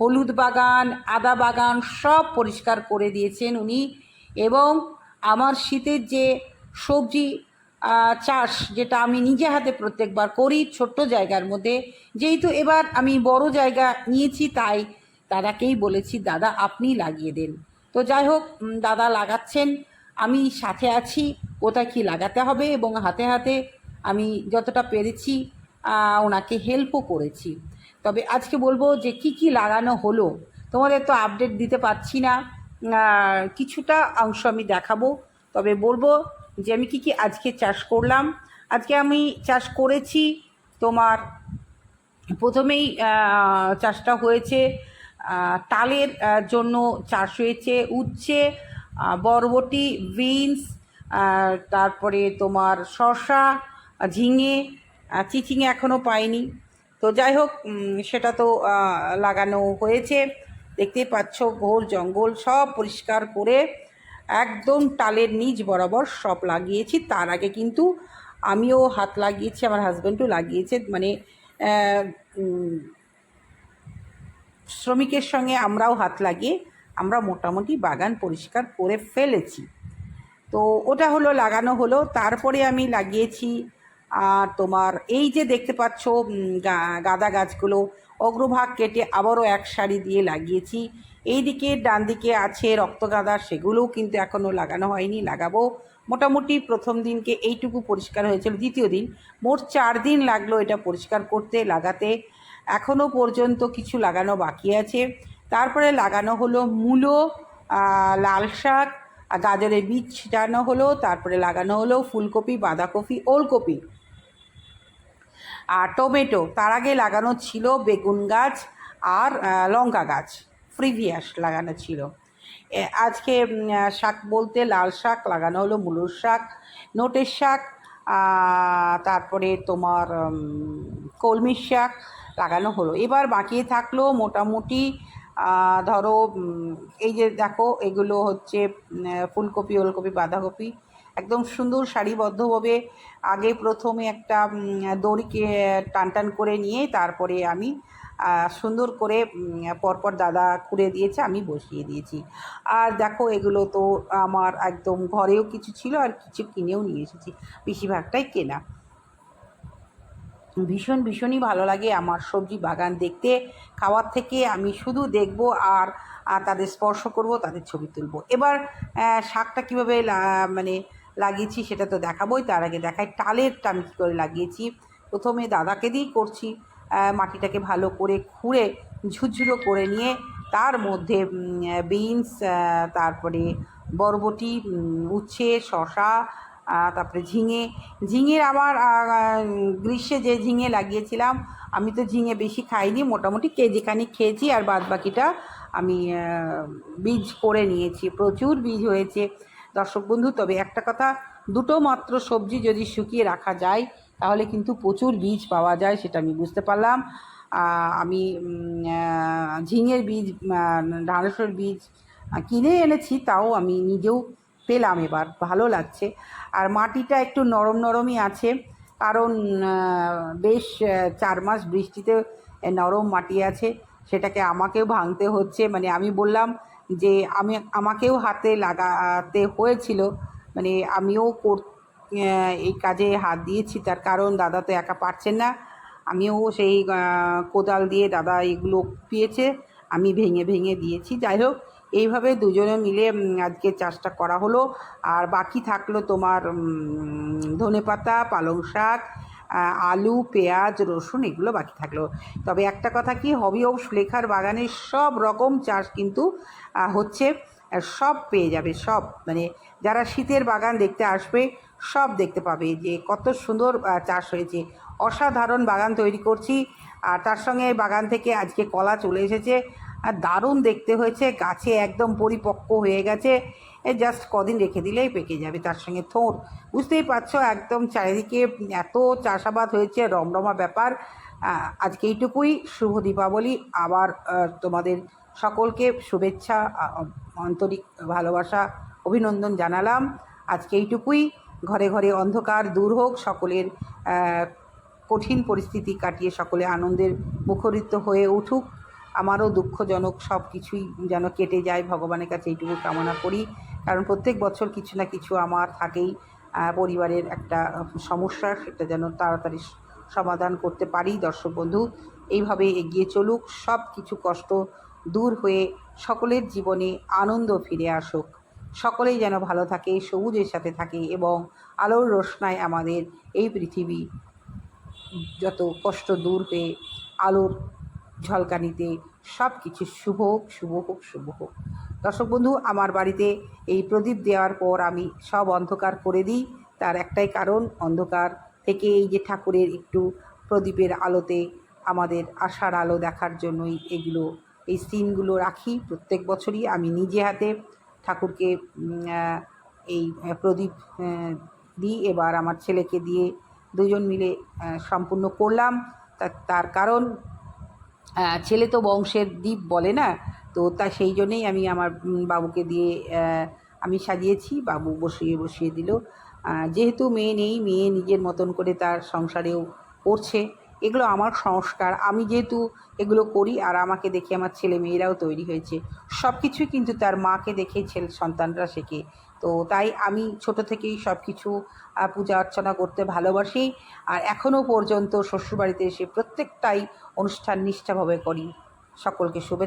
হলুদ বাগান, আদা বাগান সব পরিষ্কার করে দিয়েছেন উনি এবং আমার শীতের যে সবজি চাষ যেটা আমি নিজে হাতে প্রত্যেকবার করি ছোট্ট জায়গার মধ্যে, যেহেতু এবার আমি বড় জায়গা নিয়েছি তাই দাদাকেই বলেছি, দাদা, আপনি লাগিয়ে দেন। তো যাই হোক দাদা লাগাচ্ছেন, আমি সাথে আছি, কোথায় কী লাগাতে হবে এবং হাতে হাতে আমি যতটা পেরেছি ওনাকে হেল্পও করেছি। তবে আজকে বলব যে কি কি লাগানো হলো, তোমাদের তো আপডেট দিতে পারছি না। কিছুটা অংশ আমি দেখাবো, তবে বলব যে আমি কি কি আজকে চাষ করলাম। আজকে আমি চাষ করেছি তোমার, প্রথমেই চাষটা হয়েছে তালের জন্য চাষ হয়েছে, উচ্ছে বরবটি, বিনস তারপরে তোমার শসা, ঝিঙে চিচিঙে এখনও পাইনি। তো যাই হোক সেটা তো লাগানো হয়েছে। দেখতেই পাচ্ছ, ঘোর জঙ্গল সব পরিষ্কার করে একদম টালের নিচ বরাবর সব লাগিয়েছি। তার আগে কিন্তু আমিও হাত লাগিয়েছি, আমার হাজব্যান্ডও লাগিয়েছে। মানে শ্রমিকের সঙ্গে আমরাও হাত লাগিয়ে আমরা মোটামুটি বাগান পরিষ্কার করে ফেলেছি। তো ওটা হলো, লাগানো হলো। তারপরে আমি লাগিয়েছি আর তোমার এই যে দেখতে পাচ্ছ গাঁদা গাছগুলো, অগ্রভাগ কেটে আবারও এক সারি দিয়ে লাগিয়েছি। এই দিকে ডান দিকে আছে রক্তগাঁদা সেগুলোও কিন্তু এখনও লাগানো হয়নি, লাগাবো। মোটামুটি প্রথম দিনকে এইটুকু পরিষ্কার হয়েছিল, দ্বিতীয় দিন মোট চার দিন লাগল এটা পরিষ্কার করতে, লাগাতে। এখনও পর্যন্ত কিছু লাগানো বাকি আছে। তারপরে লাগানো হলো মূলো লাল শাক গাজরের বীজ ছিটানো হলো। তারপরে লাগানো হলো ফুলকপি, বাঁধাকপি, ওলকপি। আর টমেটো, তার আগে লাগানো ছিল বেগুন গাছ আর লঙ্কা গাছ প্রিভিয়াস লাগানো ছিল। আজকে শাক বলতে লাল শাক, লাগানো হলো মূলোর শাক, নোটের শাক তারপরে তোমার কলমির শাক লাগানো হলো। এবার বাকি থাকল মোটামুটি ধরো এই যে দেখো, এগুলো হচ্ছে ফুলকপি, ওলকপি, বাঁধাকপি একদম সুন্দর সারিবদ্ধভাবে আগে প্রথমে একটা দড়িকে টান টান করে নিয়ে তারপরে আমি সুন্দর করে পরপর দাদা খুঁড়ে দিয়েছে, আমি বসিয়ে দিয়েছি। আর দেখো এগুলো তো আমার একদম ঘরেও কিছু ছিল আর কিছু কিনেও নিয়ে এসেছি। বেশিরভাগটাই কেনা। ভীষণ, ভীষণই ভালো লাগে আমার সবজি বাগান দেখতে। খাওয়ার থেকে আমি শুধু দেখব আর আর তাদের স্পর্শ করব, তাদের ছবি তুলব। এবার শাকটা কীভাবে মানে লাগিয়েছি, সেটা তো দেখাবোই। তার আগে দেখাই, টালেরটা আমি কী করে লাগিয়েছি? প্রথমে দাদাকে দিয়েই করছি। মাটিটাকে ভালো করে খুঁড়ে, ঝুরঝুরো করে নিয়ে, তার মধ্যে বিনস তারপরে বরবটি উচ্ছে শশা তারপরে ঝিঙে। ঝিঙের আমার গ্রীষ্মে যে ঝিঙে লাগিয়েছিলাম, আমি তো ঝিঙে বেশি খাইনি, মোটামুটি কেজিখানি খেয়েছি, আর বাদ বাকিটা আমি বীজ করে নিয়েছি। প্রচুর বীজ হয়েছে। দর্শক বন্ধু তবে একটা কথা দুটো মাত্র সবজি যদি শুকিয়ে রাখা যায় তাহলে কিন্তু প্রচুর বীজ পাওয়া যায় সেটা আমি বুঝতে পারলাম। আমি ঝিঙের বীজ আহ, বীজ কিনে এনেছি তাও আমি নিজেও পেলাম এবার ভালো লাগছে। আর মাটিটা একটু নরম নরমই আছে কারণ বেশ চার মাস বৃষ্টিতে নরম মাটি আছে সেটাকে আমাকেও ভাঙতে হচ্ছে মানে আমি বললাম যে আমি, আমাকেও হাতে লাগাতে হয়েছিল। মানে আমিও কর এই কাজে হাত দিয়েছি। তার কারণ দাদা তো একা পারছেন না। আমিও সেই কোদাল দিয়ে দাদা এগুলো পেয়েছে। আমি ভেঙে ভেঙে দিয়েছি। যাই হোক, এইভাবে দুজনে মিলে আজকে চাষটা করা হলো। আর বাকি থাকল তোমার ধনে পাতা পালং শাক আলু, পেঁয়াজ, রসুন এগুলো বাকি থাকল। তবে একটা কথা কি, হবি অফ লেখার বাগানের সব রকম চাষ কিন্তু হচ্ছে সব পেয়ে যাবে, সব। মানে যারা শীতের বাগান দেখতে আসবে, সব দেখতে পাবে যে কত সুন্দর চাষ হয়েছে। অসাধারণ বাগান তৈরি করছি। আর তার সঙ্গে বাগান থেকে আজকে কলা চলে এসেছে। আর দারুণ দেখতে হয়েছে, গাছে একদম পরিপক্ক হয়ে গেছে। জাস্ট কদিন রেখে দিলেই পেকে যাবে, তার সঙ্গে থোঁড় বুঝতেই পারছ, একদম চারিদিকে এত চাষাবাদ হয়েছে, রমরমা ব্যাপার। আজকে এইটুকুই, শুভ দীপাবলি। আবার তোমাদের সকলকে শুভেচ্ছা আন্তরিক ভালোবাসা, অভিনন্দন জানালাম। আজকে এইটুকুই। ঘরে ঘরে অন্ধকার দূর হোক, সকলের কঠিন পরিস্থিতি কাটিয়ে সকলে আনন্দের মুখরিত হয়ে উঠুক। আমারও দুঃখজনক সব কিছুই যেন কেটে যায়। ভগবানের কাছে এইটুকু কামনা করি। কারণ প্রত্যেক বছর কিছু না কিছু আমার থাকেই পরিবারের একটা সমস্যা, সেটা যেন তাড়াতাড়ি সমাধান করতে পারি। দর্শক বন্ধু, এইভাবে এগিয়ে চলুক। সব কিছু কষ্ট দূর হয়ে সকলের জীবনে আনন্দ ফিরে আসুক। সকলেই যেন ভালো থাকে, সবুজের সাথে থাকে এবং আলোর রোশনায় আমাদের এই পৃথিবী যত কষ্ট দূর হয়ে আলোর ঝলকানিতে সব কিছু শুভ হোক শুভ হোক শুভ হোক। দর্শক বন্ধু, আমার বাড়িতে এই প্রদীপ দেওয়ার পর আমি সব অন্ধকার করে দিই। তার একটাই কারণ, অন্ধকার থেকে এই যে ঠাকুরের একটু প্রদীপের আলোতে আমাদের আশার আলো দেখার জন্যই এগুলো, এই সিনগুলো রাখি। প্রত্যেক বছরই আমি নিজে হাতে ঠাকুরকে এই প্রদীপ দিই। এবার আমার ছেলেকে দিয়ে দুজন মিলে সম্পূর্ণ করলাম। তার কারণ ছেলে তো বংশের দ্বীপ বলে না, তো তা সেই জন্যেই আমি আমার বাবুকে দিয়ে আমি সাজিয়েছি, বাবু বসিয়ে বসিয়ে দিল। যেহেতু মেয়ে নেই, মেয়ে নিজের মতন করে তার সংসারেও করছে। এগুলো আমার সংস্কার। আমি যেহেতু এগুলো করি আর আমাকে দেখে আমার ছেলে মেয়েরাও তৈরি হয়েছে। সব কিছুই কিন্তু তার মাকে দেখেই ছেলে সন্তানরা শেখে। তো তাই আমি ছোট থেকেই সব কিছু পূজা অর্চনা করতে ভালোবাসি। আর এখনও পর্যন্ত শ্বশুরবাড়িতে এসে প্রত্যেকটাই অনুষ্ঠান নিষ্ঠাভাবে করি। সকলকে শুভেচ্ছা।